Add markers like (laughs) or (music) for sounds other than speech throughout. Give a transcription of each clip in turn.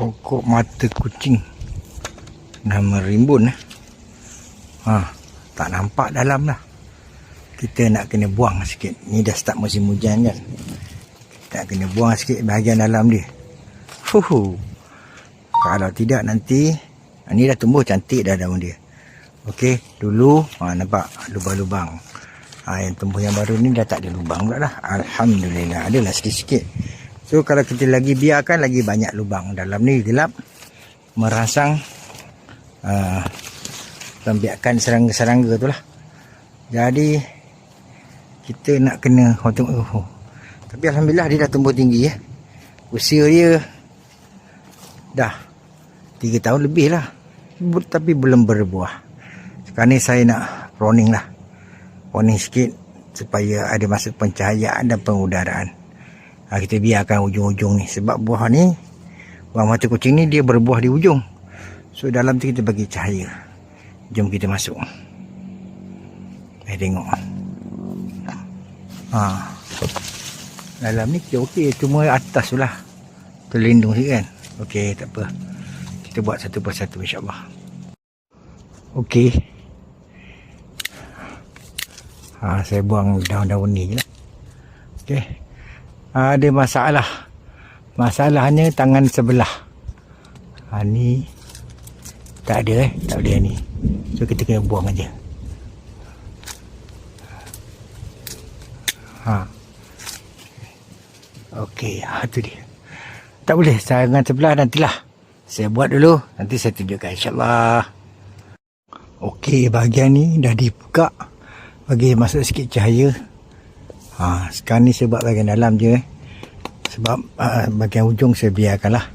pokok mata kucing nama rimbun eh. Ha, tak nampak dalam lah. Kita nak kena buang sikit. Ni dah start musim hujan kan. Kita kena buang sikit bahagian dalam dia. Fuhu. Kalau tidak nanti ha, ni dah tumbuh cantik dah daun dia. Okey, dulu ha, nampak lubang-lubang. Ha, yang tumbuh yang baru ni dah tak ada lubang pula dah. Alhamdulillah. Adalah sikit-sikit. So kalau kita lagi biarkan lagi banyak lubang dalam ni gelap merangsang uh, pembiakan serangga-serangga tu lah. Jadi kita nak kena oh, tengok, oh. Tapi alhamdulillah dia dah tumbuh tinggi ya. Usia dia dah 3 tahun lebih lah. Tapi belum berbuah. Sekarang ni saya nak proning lah. Proning sikit supaya ada masuk pencahayaan dan pengudaraan ha, kita biarkan ujung-ujung ni. Sebab buah ni buah mata kucing ni dia berbuah di ujung. So dalam tu kita bagi cahaya. Jom kita masuk. Eh tengok. Ha. dalam ni kita okey. Cuma atas tu lah. Terlindung sikit kan? Okey tak apa. Kita buat satu persatu insyaAllah. Okey. Ha, saya buang daun-daun ni je lah. Okey ada masalah. Masalahnya tangan sebelah. Ha, ni tak ada eh. Tak boleh ni. So kita kena buang aja. Ha. Okey, ha tu dia. Tak boleh tangan sebelah nantilah. Saya buat dulu, nanti saya tunjukkan insya-Allah. Okey, bahagian ni dah dibuka. Bagi masuk sikit cahaya. Ha, sekarang ni saya buat bahagian dalam je eh. Sebab uh, bahagian ujung saya biarkan lah.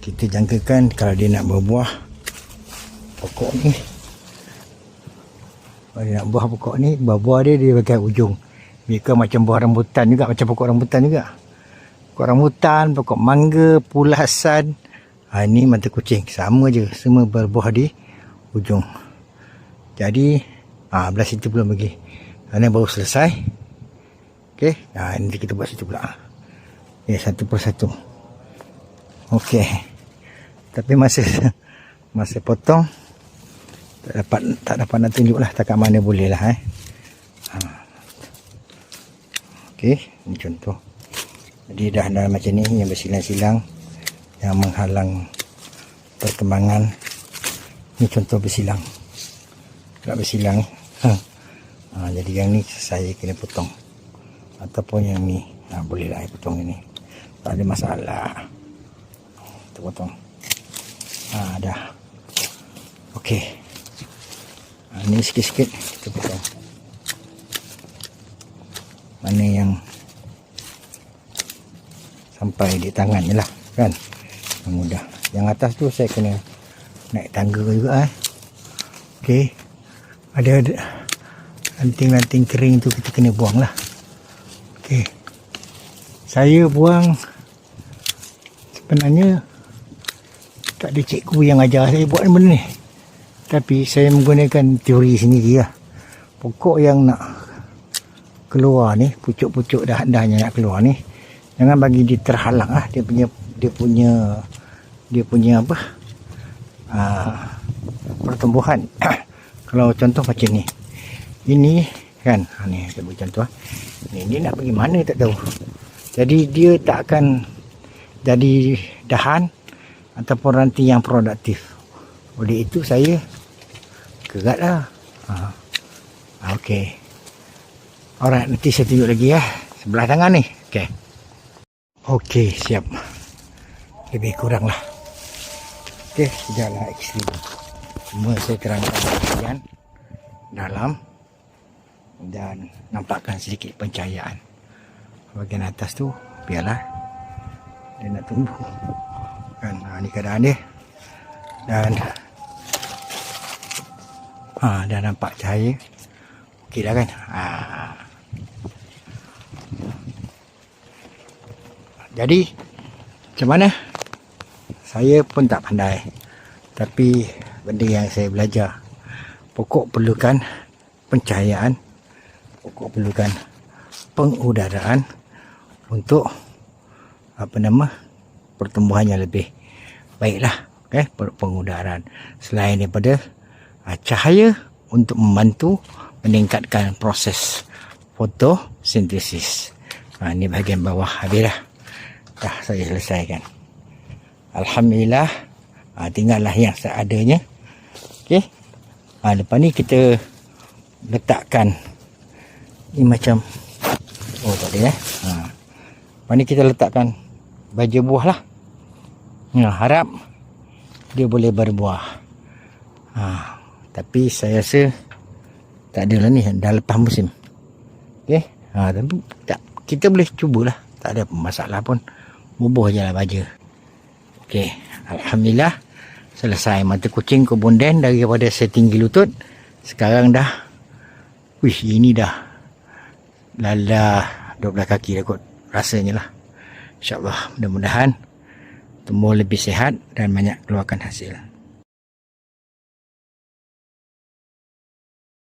Kita jangkakan kalau dia nak berbuah pokok ni. Kalau dia nak buah pokok ni, buah-buah dia di bahagian ujung. Mereka macam buah rambutan juga, macam pokok rambutan juga. Pokok rambutan, pokok mangga, pulasan. Ha, ini mata kucing. Sama je. Semua berbuah di ujung. Jadi, ha, belah situ belum lagi. Ini baru selesai. Okey. Ha, nanti kita buat situ pula. Ya, satu persatu. Okey. Tapi masa (laughs) masa potong tak dapat tak dapat nak tunjuk lah takat mana boleh lah eh. Ha. Okey, ini contoh. Jadi dah dah macam ni yang bersilang-silang yang menghalang perkembangan. Ini contoh bersilang. Tak bersilang. Ha. Ha, jadi yang ni saya kena potong ataupun yang ni ha, boleh lah potong ini tak ada masalah kita potong ha, dah ok ha, ni sikit-sikit kita potong mana yang sampai di tangan je lah kan yang mudah yang atas tu saya kena naik tangga juga eh ok ada, ranting-ranting kering tu kita kena buang lah Okey. Saya buang sebenarnya tak ada cikgu yang ajar saya buat benda ni. Tapi saya menggunakan teori sendiri lah. Pokok yang nak keluar ni, pucuk-pucuk dah-dahnya nak keluar ni, jangan bagi dia terhalang lah. Dia punya dia punya dia punya apa? Uh, pertumbuhan. (coughs) Kalau contoh macam ni. Ini kan? Ha, ni kita beri contoh ni dia nak pergi mana tak tahu. Jadi dia tak akan jadi dahan ataupun ranting yang produktif. Oleh itu saya kerat lah. Ha. ha ok alright nanti saya tunjuk lagi ya. Sebelah tangan ni. Ok ok siap. Lebih kurang lah. Ok sekejaplah ekstrim semua saya terangkan bagian dalam dan nampakkan sedikit pencahayaan. Bahagian atas tu biarlah. Dia nak tumbuh. Kan? Ha, ni keadaan dia. Dan ha, dah nampak cahaya. Ok dah kan? Ha. jadi macam mana? Saya pun tak pandai. Tapi benda yang saya belajar pokok perlukan pencahayaan pokok perlukan pengudaraan untuk apa nama pertumbuhannya lebih baiklah okay, pengudaran selain daripada uh, cahaya untuk membantu meningkatkan proses fotosintesis. Ha, ini bahagian bawah habis dah saya selesaikan. Alhamdulillah ha, tinggallah yang seadanya. Ok ha, lepas ni kita letakkan ni macam oh tak ada eh? Ha. ni kita letakkan baja buah lah. Ya, harap dia boleh berbuah. Ha. tapi saya rasa tak adalah ni dah lepas musim. Ok ha, tapi tak, kita boleh cubalah. Tak ada masalah pun. Bubuh je lah baja. Ok Alhamdulillah. Selesai mata kucing kebun den daripada setinggi lutut sekarang dah wih ini dah lala 12 kaki dah kot rasanya lah InsyaAllah mudah-mudahan tumbuh lebih sihat dan banyak keluarkan hasil.